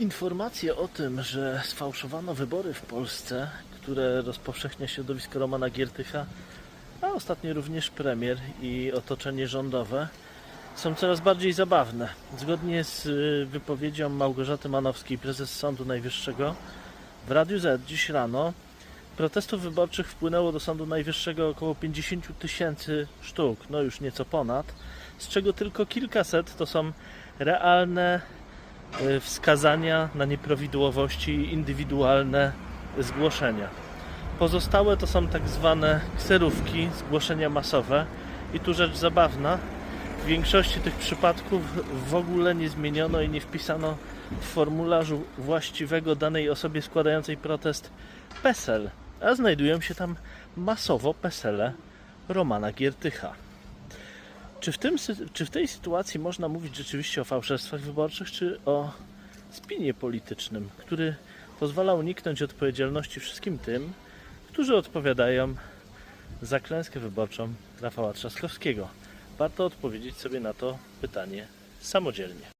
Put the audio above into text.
Informacje o tym, że sfałszowano wybory w Polsce, które rozpowszechnia środowisko Romana Giertycha, a ostatnio również premier i otoczenie rządowe, są coraz bardziej zabawne. Zgodnie z y, wypowiedzią Małgorzaty Manowskiej, prezes Sądu Najwyższego, w Radiu Z dziś rano protestów wyborczych wpłynęło do Sądu Najwyższego około 50 tysięcy sztuk, no już nieco ponad, z czego tylko kilkaset to są realne wskazania na nieprawidłowości i indywidualne zgłoszenia. Pozostałe to są tak zwane kserówki, zgłoszenia masowe. I tu rzecz zabawna, w większości tych przypadków w ogóle nie zmieniono i nie wpisano w formularzu właściwego danej osobie składającej protest PESEL, a znajdują się tam masowo PESELe Romana Giertycha. Czy w, tym, czy w tej sytuacji można mówić rzeczywiście o fałszerstwach wyborczych, czy o spinie politycznym, który pozwala uniknąć odpowiedzialności wszystkim tym, którzy odpowiadają za klęskę wyborczą Rafała Trzaskowskiego? Warto odpowiedzieć sobie na to pytanie samodzielnie.